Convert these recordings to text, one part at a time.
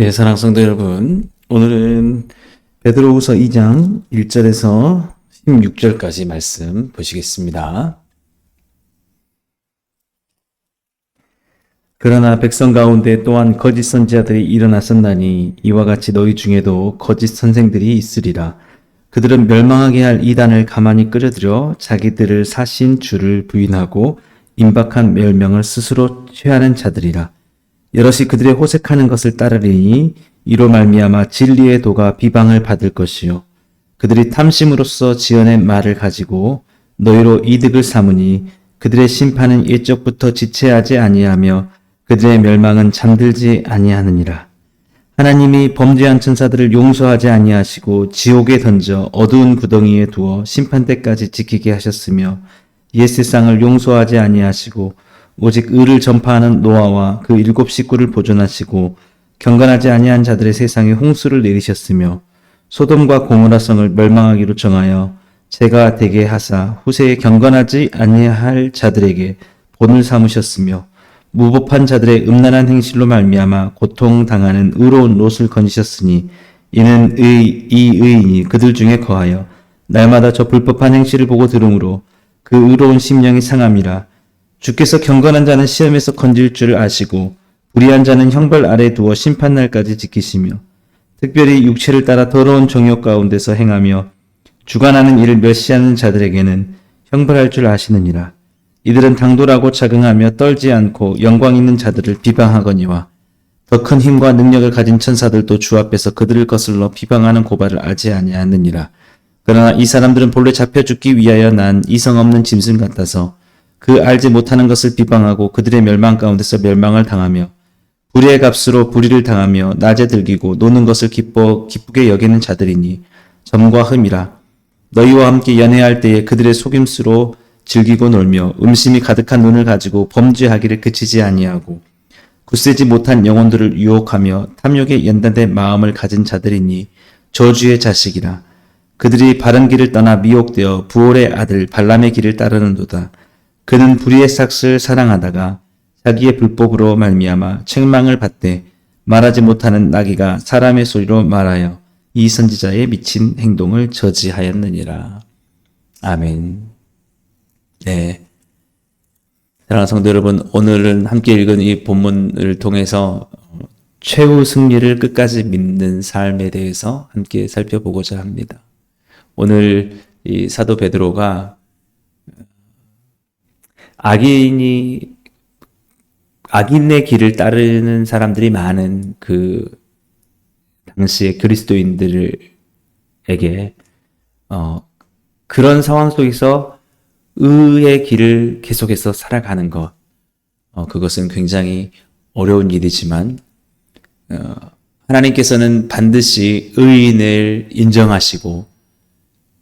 예, 사랑 성도 여러분, 오늘은 베드로후서 2장 1절에서 16절까지 말씀 보시겠습니다. 그러나 백성 가운데 또한 거짓 선지자들이 일어났었나니 이와 같이 너희 중에도 거짓 선생들이 있으리라. 그들은 멸망하게 할 이단을 가만히 끌어들여 자기들을 사신 주를 부인하고 임박한 멸명을 스스로 취하는 자들이라. 여럿이 그들의 호색하는 것을 따르리니 이로 말미암아 진리의 도가 비방을 받을 것이요. 그들이 탐심으로써 지어낸 말을 가지고 너희로 이득을 삼으니 그들의 심판은 예적부터 지체하지 아니하며 그들의 멸망은 잠들지 아니하느니라. 하나님이 범죄한 천사들을 용서하지 아니하시고 지옥에 던져 어두운 구덩이에 두어 심판 때까지 지키게 하셨으며 옛 세상을 용서하지 아니하시고 오직 의를 전파하는 노아와 그 일곱 식구를 보존하시고 경건하지 아니한 자들의 세상에 홍수를 내리셨으며 소돔과 고모라 성을 멸망하기로 정하여 제가 되게 하사 후세에 경건하지 아니할 자들에게 본을 삼으셨으며 무법한 자들의 음란한 행실로 말미암아 고통 당하는 의로운 롯을 건지셨으니 이는 의, 이 의인이 그들 중에 거하여 날마다 저 불법한 행실을 보고 들음으로 그 의로운 심령이 상함이라 주께서 경건한 자는 시험에서 건질 줄 아시고 불의한 자는 형벌 아래 두어 심판날까지 지키시며 특별히 육체를 따라 더러운 정욕 가운데서 행하며 주관하는 일을 멸시하는 자들에게는 형벌할 줄 아시느니라. 이들은 당돌하고 자긍하며 떨지 않고 영광 있는 자들을 비방하거니와 더 큰 힘과 능력을 가진 천사들도 주 앞에서 그들을 거슬러 비방하는 고발을 알지 아니하느니라. 그러나 이 사람들은 본래 잡혀 죽기 위하여 난 이성 없는 짐승 같아서 그 알지 못하는 것을 비방하고 그들의 멸망 가운데서 멸망을 당하며 불의의 값으로 불의를 당하며 낮에 들기고 노는 것을 기뻐 기쁘게 여기는 자들이니 점과 흠이라. 너희와 함께 연애할 때에 그들의 속임수로 즐기고 놀며 음심이 가득한 눈을 가지고 범죄하기를 그치지 아니하고 굳세지 못한 영혼들을 유혹하며 탐욕에 연단된 마음을 가진 자들이니 저주의 자식이라. 그들이 바른 길을 떠나 미혹되어 부올의 아들 발람의 길을 따르는도다 그는 불의의 삭을 사랑하다가 자기의 불법으로 말미암아 책망을 받되 말하지 못하는 나귀가 사람의 소리로 말하여 이 선지자의 미친 행동을 저지하였느니라. 아멘. 네. 사랑하는 성도 여러분, 오늘은 함께 읽은 이 본문을 통해서 최후 승리를 끝까지 믿는 삶에 대해서 함께 살펴보고자 합니다. 오늘 이 사도 베드로가 악인이 악인의 길을 따르는 사람들이 많은 그 당시의 그리스도인들에게 어 그런 상황 속에서 의의 길을 계속해서 살아가는 것 어, 그것은 굉장히 어려운 일이지만 어, 하나님께서는 반드시 의인을 인정하시고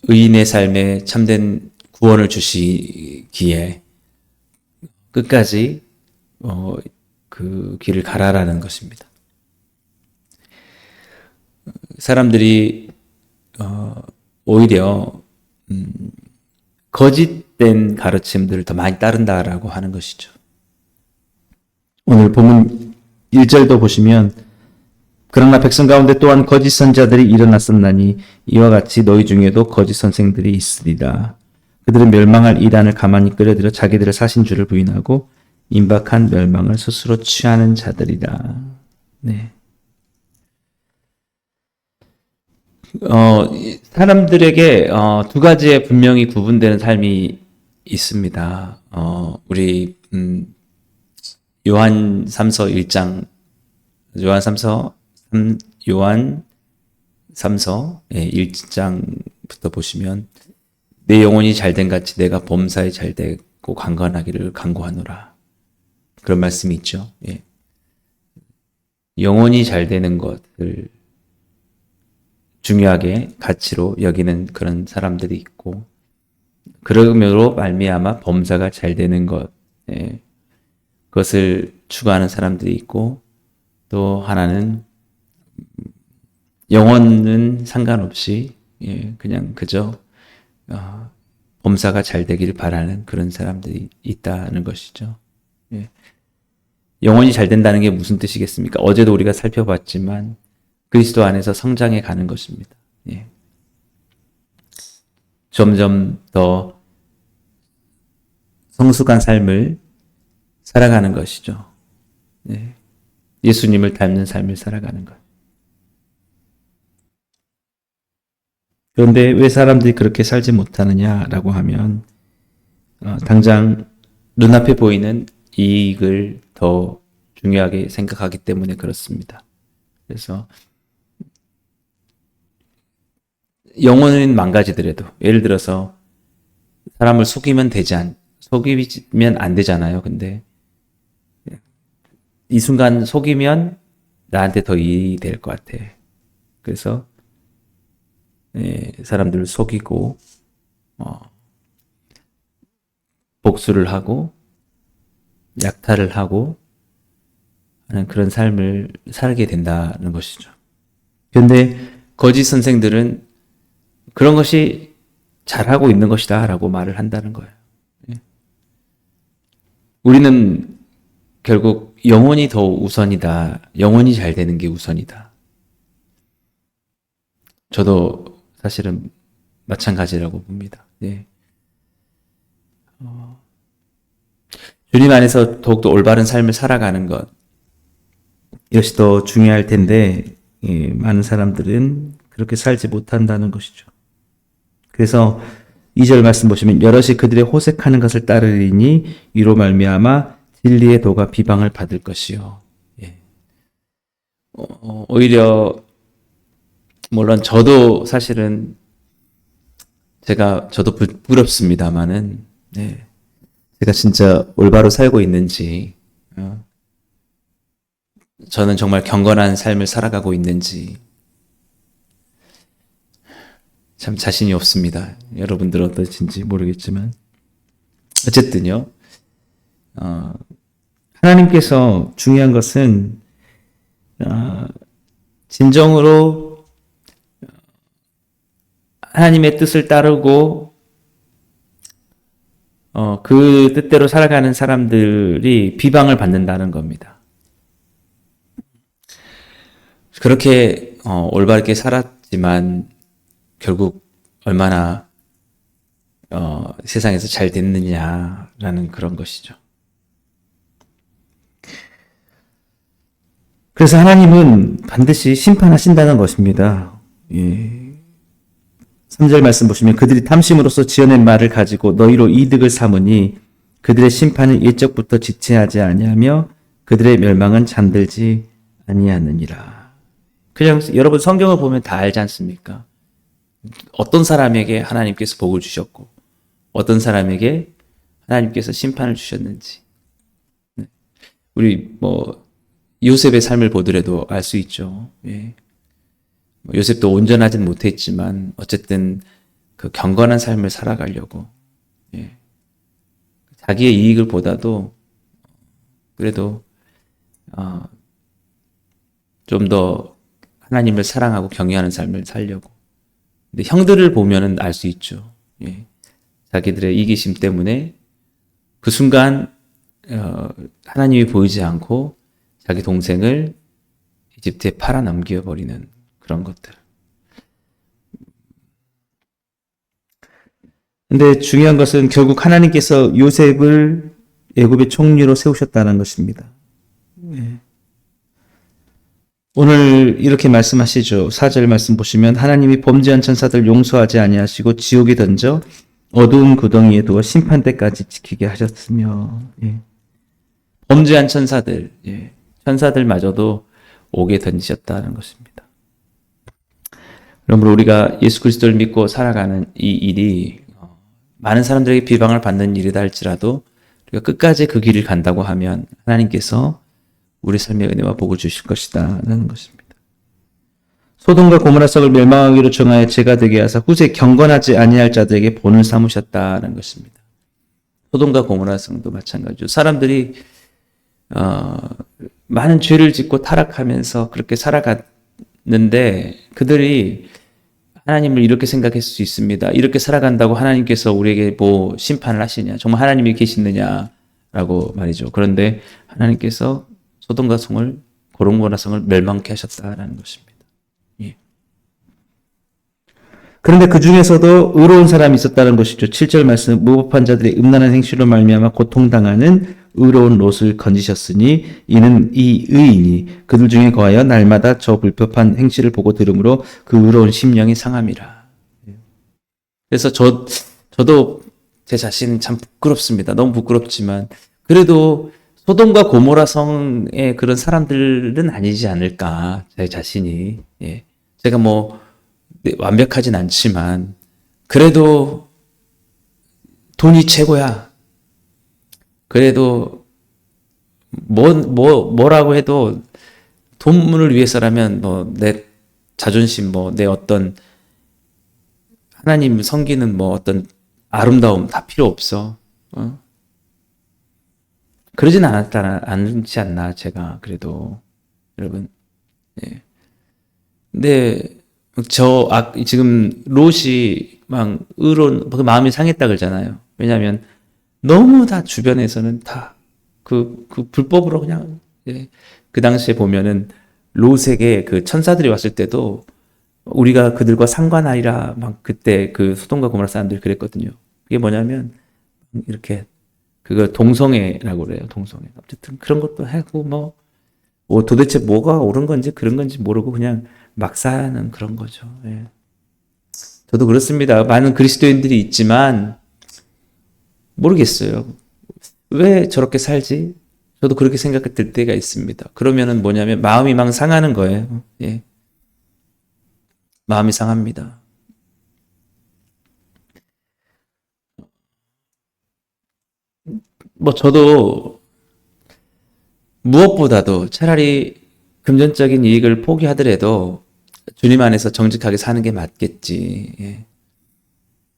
의인의 삶에 참된 구원을 주시기에 끝까지 어, 그 길을 가라라는 것입니다. 사람들이 어, 오히려 음, 거짓된 가르침들을 더 많이 따른다라고 하는 것이죠. 오늘 본문 1절도 보시면 그러나 백성 가운데 또한 거짓 선자들이 일어났었나니 이와 같이 너희 중에도 거짓 선생들이 있으리라. 그들은 멸망할 이단을 가만히 끌어들여 자기들의 사신 줄을 부인하고 임박한 멸망을 스스로 취하는 자들이다. 네. 어, 사람들에게 어, 두 가지의 분명히 구분되는 삶이 있습니다. 어, 우리 음, 요한 3서 1장 요한 3서 3, 요한 3서 예, 1장부터 보시면 내 영혼이 잘된 같이 내가 범사에 잘 되고 강건하기를 간구하노라. 그런 말씀이 있죠. 예. 영혼이 잘 되는 것을 중요하게 가치로 여기는 그런 사람들이 있고 그러므로 말미암아 범사가 잘 되는 것 예. 그것을 추구하는 사람들이 있고 또 하나는 영혼은 상관없이 예, 그냥 그저 어, 범사가 잘 되기를 바라는 그런 사람들이 있다는 것이죠. 예. 영혼이 잘 된다는 게 무슨 뜻이겠습니까? 어제도 우리가 살펴봤지만 그리스도 안에서 성장해 가는 것입니다. 예. 점점 더 성숙한 삶을 살아가는 것이죠. 예. 예수님을 닮는 삶을 살아가는 것. 그런데 왜 사람들이 그렇게 살지 못하느냐라고 하면 어, 당장 눈앞에 보이는 이익을 더 중요하게 생각하기 때문에 그렇습니다. 그래서 영혼은 망가지더라도 예를 들어서 사람을 속이면 되지 않 속이면 안 되잖아요. 근데 이 순간 속이면 나한테 더 이익이 될 것 같아. 그래서 예, 사람들을 속이고 어, 복수를 하고 약탈을 하고 하는 그런 삶을 살게 된다는 것이죠. 그런데 거짓 선생들은 그런 것이 잘하고 있는 것이다 라고 말을 한다는 거예요. 예. 우리는 결국 영혼이 더 우선이다. 영혼이 잘 되는 게 우선이다. 저도 사실은 마찬가지라고 봅니다. 예. 어, 주님 안에서 더욱더 올바른 삶을 살아가는 것, 이것이 더 중요할 텐데, 예, 많은 사람들은 그렇게 살지 못한다는 것이죠. 그래서 2절 말씀 보시면 여럿이 그들의 호색하는 것을 따르리니 이로 말미암아 진리의 도가 비방을 받을 것이요. 예. 어, 오히려 물론 저도 사실은 제가 저도 부, 부럽습니다만은 네. 제가 진짜 올바로 살고 있는지 어, 저는 정말 경건한 삶을 살아가고 있는지 참 자신이 없습니다. 여러분들 어떠신지 모르겠지만 어쨌든요. 어, 하나님께서 중요한 것은 어, 진정으로 하나님의 뜻을 따르고 어, 그 뜻대로 살아가는 사람들이 비방을 받는다는 겁니다. 그렇게 어, 올바르게 살았지만 결국 얼마나 어, 세상에서 잘 됐느냐라는 그런 것이죠. 그래서 하나님은 반드시 심판하신다는 것입니다. 예. 3절 말씀 보시면 그들이 탐심으로써 지어낸 말을 가지고 너희로 이득을 삼으니 그들의 심판은 일적부터 지체하지 아니하며 그들의 멸망은 잠들지 아니하느니라. 그냥 여러분 성경을 보면 다 알지 않습니까? 어떤 사람에게 하나님께서 복을 주셨고 어떤 사람에게 하나님께서 심판을 주셨는지 네. 우리 뭐 요셉의 삶을 보더라도 알 수 있죠. 예. 뭐 요셉도 온전하진 못했지만 어쨌든 그 경건한 삶을 살아가려고 예. 자기의 이익을 보다도 그래도 어, 좀 더 하나님을 사랑하고 경외하는 삶을 살려고. 근데 형들을 보면은 알 수 있죠. 예. 자기들의 이기심 때문에 그 순간 어, 하나님이 보이지 않고 자기 동생을 이집트에 팔아 넘겨 버리는 그런 것들. 근데 중요한 것은 결국 하나님께서 요셉을 애굽의 총리로 세우셨다는 것입니다. 네. 오늘 이렇게 말씀하시죠. 4절 말씀 보시면 하나님이 범죄한 천사들 용서하지 아니하시고 지옥에 던져 어두운 구덩이에 두어 심판 때까지 지키게 하셨으며 예. 범죄한 천사들 예. 천사들마저도 오게 던지셨다는 것입니다. 그러므로 우리가 예수 그리스도를 믿고 살아가는 이 일이 어, 많은 사람들에게 비방을 받는 일이다 할지라도 우리가 끝까지 그 길을 간다고 하면 하나님께서 우리 삶의 은혜와 복을 주실 것이다 라는 것입니다. 소돔과 고모라 성을 멸망하기로 정하여 죄가 되게 하사 후세 경건하지 아니할 자들에게 본을 삼으셨다는 것입니다. 소돔과 고모라 성도 마찬가지죠. 사람들이 어, 많은 죄를 짓고 타락하면서 그렇게 살아갔는데 그들이 하나님을 이렇게 생각할 수 있습니다. 이렇게 살아간다고 하나님께서 우리에게 뭐 심판을 하시냐? 정말 하나님이 계시느냐? 라고 말이죠. 그런데 하나님께서 소돔과 성을 고롱고라 성을 멸망케 하셨다라는 것입니다. 예. 그런데 그 중에서도 의로운 사람이 있었다는 것이죠. 7절 말씀 무법한 자들의 음란한 행실로 말미암아 고통당하는 의로운 롯을 건지셨으니 이는 이 의인이 그들 중에 거하여 날마다 저 불법한 행실을 보고 들으므로 그 의로운 심령이 상함이라. 그래서 저 저도 제 자신 참 부끄럽습니다. 너무 부끄럽지만 그래도 소돔과 고모라 성의 그런 사람들은 아니지 않을까 제 자신이 예. 제가 뭐 네, 완벽하진 않지만 그래도 돈이 최고야. 그래도 뭐, 뭐, 뭐라고 해도 돈문을 위해서라면 뭐 내 자존심, 뭐 내 어떤 하나님 섬기는 뭐 어떤 아름다움 다 필요 없어. 어? 그러진 않았다, 않지 않나, 제가, 그래도. 여러분. 예. 근데, 저, 아, 지금, 롯이 막, 의론, 그 마음이 상했다 그러잖아요. 왜냐면, 너무 다 주변에서는 다, 그, 그 불법으로 그냥, 예. 그 당시에 보면은, 롯에게 그 천사들이 왔을 때도, 우리가 그들과 상관하리라, 막 그때 그 소돔과 고모라 사람들이 그랬거든요. 그게 뭐냐면, 이렇게, 그거 동성애라고 그래요. 동성애. 어쨌든 그런 것도 하고 뭐, 뭐 도대체 뭐가 옳은 건지 그런 건지 모르고 그냥 막 사는 그런 거죠. 예. 저도 그렇습니다. 많은 그리스도인들이 있지만 모르겠어요. 왜 저렇게 살지? 저도 그렇게 생각될 때가 있습니다. 그러면은 뭐냐면 마음이 막 상하는 거예요. 예. 마음이 상합니다. 뭐 저도 무엇보다도 차라리 금전적인 이익을 포기하더라도 주님 안에서 정직하게 사는 게 맞겠지. 예.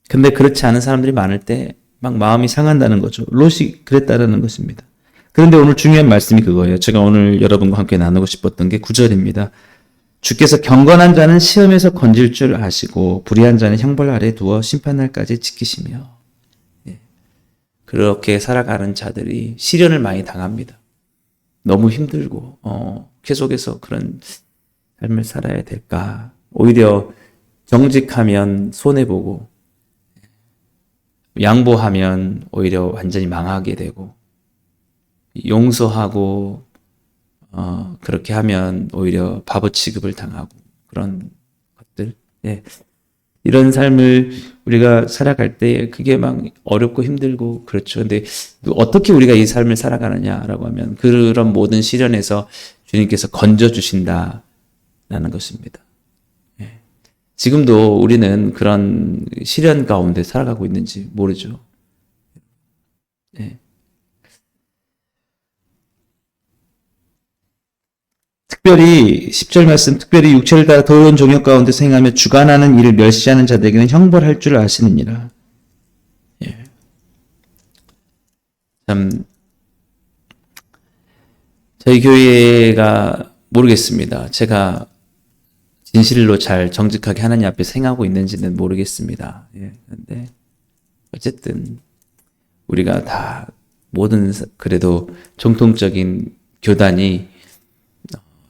근데 그렇지 않은 사람들이 많을 때 막 마음이 상한다는 거죠. 롯이 그랬다라는 것입니다. 그런데 오늘 중요한 말씀이 그거예요. 제가 오늘 여러분과 함께 나누고 싶었던 게 구절입니다. 주께서 경건한 자는 시험에서 건질 줄 아시고 불의한 자는 형벌 아래 두어 심판날까지 지키시며 그렇게 살아가는 자들이 시련을 많이 당합니다. 너무 힘들고 어, 계속해서 그런 삶을 살아야 될까? 오히려 정직하면 손해 보고 양보하면 오히려 완전히 망하게 되고 용서하고 어, 그렇게 하면 오히려 바보 취급을 당하고 그런 것들. 예. 이런 삶을 우리가 살아갈 때 그게 막 어렵고 힘들고 그렇죠. 근데 어떻게 우리가 이 삶을 살아가느냐라고 하면 그런 모든 시련에서 주님께서 건져 주신다라는 것입니다. 예. 지금도 우리는 그런 시련 가운데 살아가고 있는지 모르죠. 예. 특별히 10절 말씀 특별히 육체를 따라 더러운 종역 가운데 생하며 주관하는 일을 멸시하는 자들에게는 형벌할 줄 아시느니라. 예. 참 저희 교회가 모르겠습니다. 제가 진실로 잘 정직하게 하나님 앞에 생하고 있는지는 모르겠습니다. 예. 근데 어쨌든 우리가 다 모든 그래도 정통적인 교단이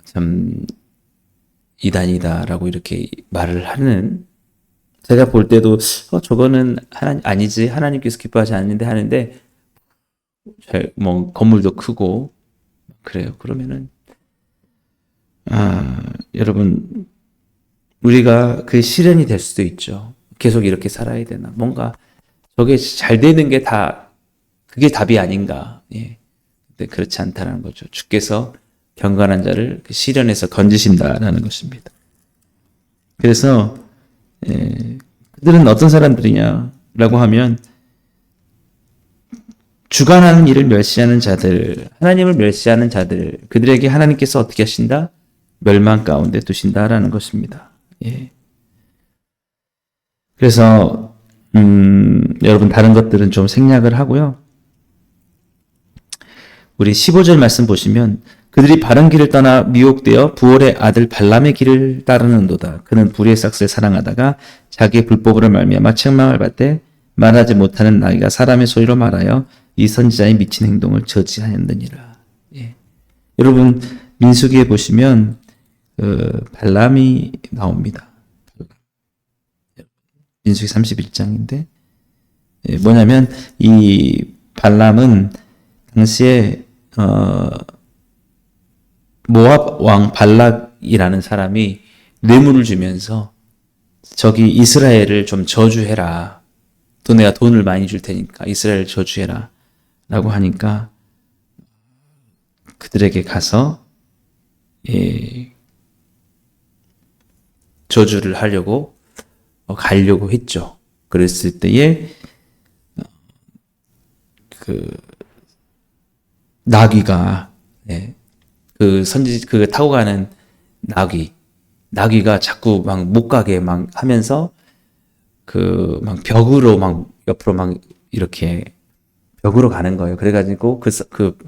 참 이단이다라고 이렇게 말을 하는 제가 볼 때도 어 저거는 하나님 아니지 하나님께서 기뻐하지 않는데 하는데 뭐 건물도 크고 그래요. 그러면은 아 여러분 우리가 그 시련이 될 수도 있죠. 계속 이렇게 살아야 되나? 뭔가 저게 잘 되는 게 다 그게 답이 아닌가? 예. 근데 그렇지 않다는 거죠. 주께서 경건한 자를 그 시련에서 건지신다라는 것입니다. 그래서 예, 그들은 어떤 사람들이냐라고 하면 주관하는 일을 멸시하는 자들, 하나님을 멸시하는 자들, 그들에게 하나님께서 어떻게 하신다? 멸망 가운데 두신다라는 것입니다. 예. 그래서 음, 여러분 다른 것들은 좀 생략을 하고요. 우리 15절 말씀 보시면 그들이 바른 길을 떠나 미혹되어 부월의 아들 발람의 길을 따르는도다. 그는 불의의 싹스를 사랑하다가 자기의 불법으로 말미암아 책망을 받되 말하지 못하는 나이가 사람의 소리로 말하여 이 선지자의 미친 행동을 저지하였느니라. 예. 여러분 민수기에 보시면 어, 발람이 나옵니다. 민수기 31장인데 예, 뭐냐면 이 발람은 당시에 어, 모압 왕 발락이라는 사람이 뇌물을 주면서 저기 이스라엘을 좀 저주해라. 또 내가 돈을 많이 줄 테니까 이스라엘 저주해라. 라고 하니까 그들에게 가서 예, 저주를 하려고 어, 가려고 했죠. 그랬을 때에 어, 그 나귀가 예, 그 선지 그 타고 가는 나귀 나귀가 자꾸 막 못 가게 막 하면서 그 막 벽으로 막 옆으로 막 이렇게 벽으로 가는 거예요. 그래가지고 그, 서- 그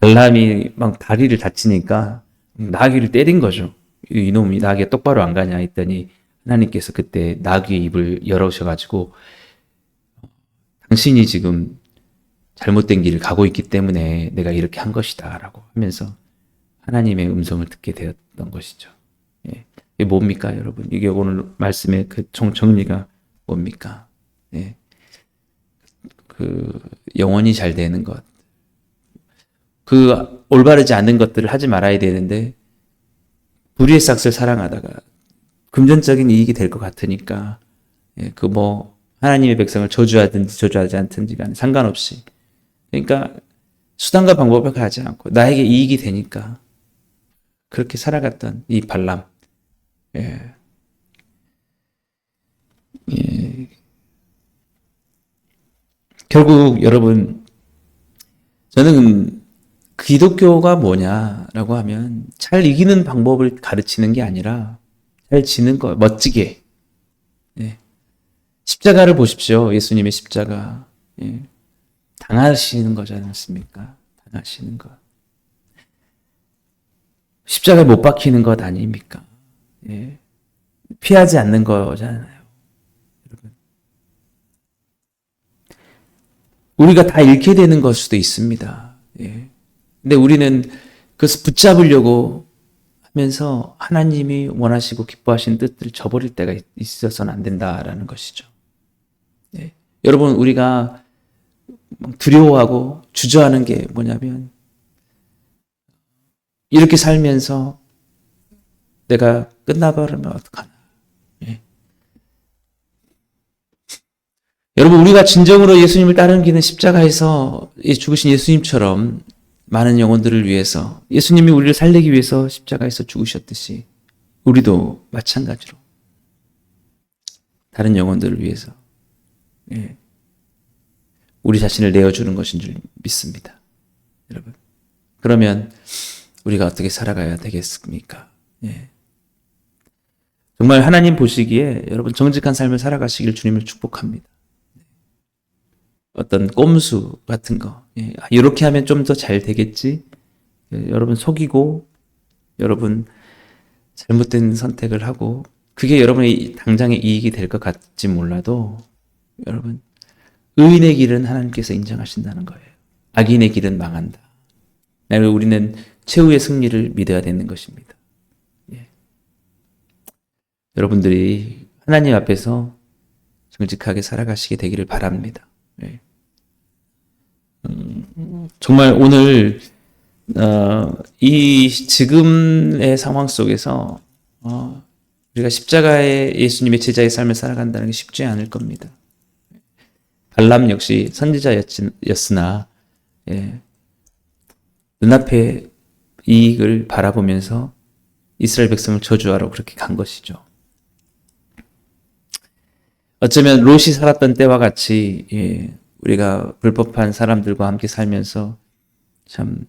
발람이 막 다리를 다치니까 나귀를 때린 거죠. 이- 이놈이 나귀가 똑바로 안 가냐 했더니 하나님께서 그때 나귀의 입을 열어오셔가지고 당신이 지금 잘못된 길을 가고 있기 때문에 내가 이렇게 한 것이다 라고 하면서 하나님의 음성을 듣게 되었던 것이죠. 예. 이게 뭡니까, 여러분? 이게 오늘 말씀의 그 정, 정리가 뭡니까? 예. 그 영원히 잘 되는 것. 그 올바르지 않는 것들을 하지 말아야 되는데 불의의 싹을 사랑하다가 금전적인 이익이 될 것 같으니까 예, 그뭐 하나님의 백성을 저주하든지 저주하지 않든지 간에 상관없이 그러니까 수단과 방법을 가지 않고 나에게 이익이 되니까 그렇게 살아갔던 이 발람 예. 예. 결국 여러분 저는 기독교가 뭐냐라고 하면 잘 이기는 방법을 가르치는 게 아니라 잘 지는 거 멋지게. 예. 십자가를 보십시오. 예수님의 십자가. 예. 당하시는 거지 않습니까? 당하시는 것. 십자가에 못 박히는 것 아닙니까? 예. 피하지 않는 거잖아요. 여러분. 우리가 다 잃게 되는 걸 수도 있습니다. 예. 근데 우리는 그것을 붙잡으려고 하면서 하나님이 원하시고 기뻐하시는 뜻들을 저버릴 때가 있- 있어서는 안 된다라는 것이죠. 예. 여러분 우리가 막 두려워하고 주저하는 게 뭐냐면 이렇게 살면서 내가 끝나버리면 어떡하나. 예. 여러분 우리가 진정으로 예수님을 따르기는 십자가에서 이 죽으신 예수님처럼 많은 영혼들을 위해서 예수님이 우리를 살리기 위해서 십자가에서 죽으셨듯이 우리도 마찬가지로 다른 영혼들을 위해서 예, 우리 자신을 내어주는 것인 줄 믿습니다. 여러분 그러면 우리가 어떻게 살아가야 되겠습니까? 예. 정말 하나님 보시기에 여러분 정직한 삶을 살아가시길 주님을 축복합니다. 어떤 꼼수 같은 거. 예, 아, 이렇게 하면 좀 더 잘 되겠지. 예, 여러분 속이고 여러분 잘못된 선택을 하고 그게 여러분의 당장의 이익이 될 것 같지 몰라도 여러분 의인의 길은 하나님께서 인정하신다는 거예요. 악인의 길은 망한다. 우리는 최후의 승리를 믿어야 되는 것입니다. 예. 여러분들이 하나님 앞에서 정직하게 살아가시게 되기를 바랍니다. 예. 정말 오늘 어, 이 지금의 상황 속에서 어, 우리가 십자가의 예수님의 제자의 삶을 살아간다는 게 쉽지 않을 겁니다. 발람 역시 선지자였으나 예, 눈앞에 이익을 바라보면서 이스라엘 백성을 저주하러 그렇게 간 것이죠. 어쩌면 롯이 살았던 때와 같이 예, 우리가 불법한 사람들과 함께 살면서 참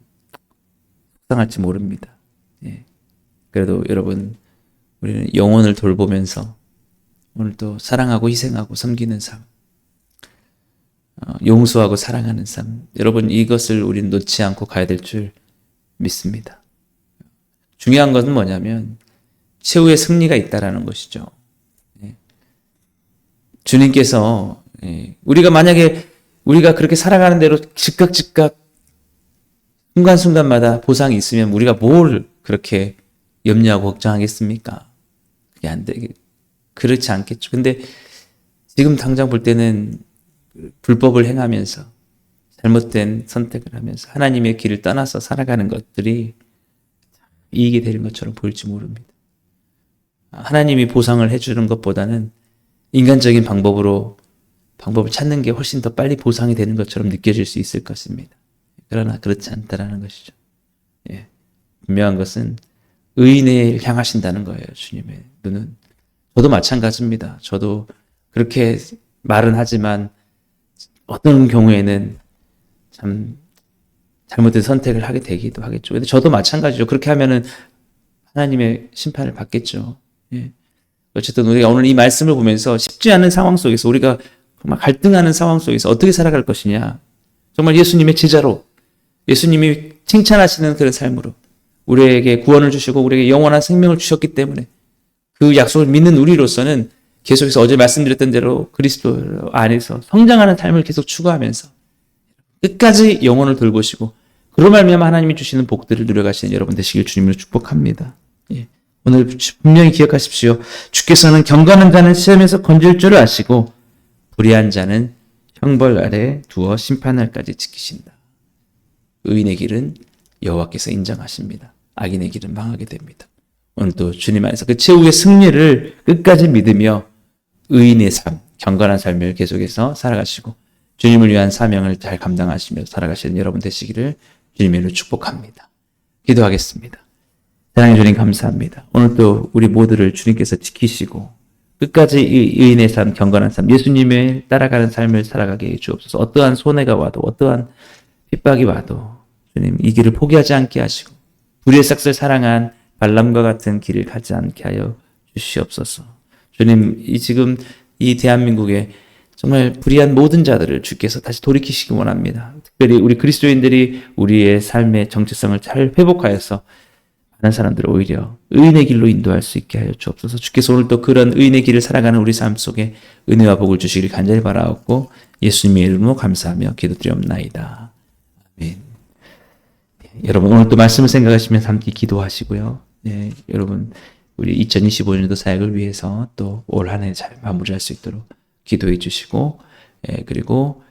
속상할지 모릅니다. 예. 그래도 여러분 우리는 영혼을 돌보면서 오늘도 사랑하고 희생하고 섬기는 삶, 어, 용서하고 사랑하는 삶, 여러분 이것을 우리는 놓지 않고 가야 될 줄 믿습니다. 중요한 것은 뭐냐면 최후의 승리가 있다라는 것이죠. 예. 주님께서 예, 우리가 만약에 우리가 그렇게 살아가는 대로 즉각 즉각 순간순간마다 보상이 있으면 우리가 뭘 그렇게 염려하고 걱정하겠습니까? 그게 안 되게 그렇지 않겠죠. 근데 지금 당장 볼 때는 불법을 행하면서 잘못된 선택을 하면서 하나님의 길을 떠나서 살아가는 것들이 이익이 되는 것처럼 보일지 모릅니다. 하나님이 보상을 해주는 것보다는 인간적인 방법으로 방법을 찾는 게 훨씬 더 빨리 보상이 되는 것처럼 느껴질 수 있을 것입니다. 그러나 그렇지 않다라는 것이죠. 예. 분명한 것은 의인을 향하신다는 거예요. 주님의 눈은. 저도 마찬가지입니다. 저도 그렇게 말은 하지만 어떤 경우에는 참 잘못된 선택을 하게 되기도 하겠죠. 근데 저도 마찬가지죠. 그렇게 하면은 하나님의 심판을 받겠죠. 예. 어쨌든 우리가 오늘 이 말씀을 보면서 쉽지 않은 상황 속에서 우리가 정말 갈등하는 상황 속에서 어떻게 살아갈 것이냐. 정말 예수님의 제자로 예수님이 칭찬하시는 그런 삶으로 우리에게 구원을 주시고 우리에게 영원한 생명을 주셨기 때문에 그 약속을 믿는 우리로서는 계속해서 어제 말씀드렸던 대로 그리스도 안에서 성장하는 삶을 계속 추구하면서 끝까지 영혼을 돌보시고 그로 말미암아 하나님이 주시는 복들을 누려가시는 여러분 되시길 주님으로 축복합니다. 예. 오늘 분명히 기억하십시오. 주께서는 경건한 자는 시험에서 건질 줄을 아시고 불의한 자는 형벌 아래 두어 심판날까지 지키신다. 의인의 길은 여호와께서 인정하십니다. 악인의 길은 망하게 됩니다. 오늘도 주님 안에서 그 최후의 승리를 끝까지 믿으며 의인의 삶, 경건한 삶을 계속해서 살아가시고 주님을 위한 사명을 잘 감당하시며 살아가시는 여러분 되시기를 주님으로 축복합니다. 기도하겠습니다. 사랑해 주님 감사합니다. 오늘도 우리 모두를 주님께서 지키시고 끝까지 이 의인의 삶, 경건한 삶, 예수님을 따라가는 삶을 살아가게 해 주옵소서. 어떠한 손해가 와도 어떠한 핍박이 와도 주님 이 길을 포기하지 않게 하시고 불의의 싹을 사랑한 발람과 같은 길을 가지 않게 하여 주시옵소서. 주님 이 지금 이 대한민국에 정말 불의한 모든 자들을 주께서 다시 돌이키시기 원합니다. 특별히 우리 그리스도인들이 우리의 삶의 정체성을 잘 회복하여서 많은 사람들을 오히려 의인의 길로 인도할 수 있게 하여 주옵소서. 주께서 오늘 또 그런 의인의 길을 살아가는 우리 삶 속에 은혜와 복을 주시기를 간절히 바라옵고 예수님의 이름으로 감사하며 기도드리옵나이다. 아멘. 여러분 오늘 또 말씀을 생각하시면서 함께 기도하시고요. 예, 여러분 우리 2025년도 사역을 위해서 또 올 한해잘 마무리할 수 있도록 기도해 주시고 예, 그리고 어,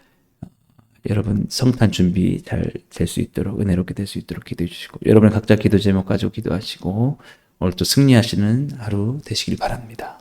여러분 성탄 준비 잘 될 수 있도록 은혜롭게 될 수 있도록 기도해 주시고 여러분 각자 기도 제목 가지고 기도하시고 오늘 또 승리하시는 하루 되시길 바랍니다.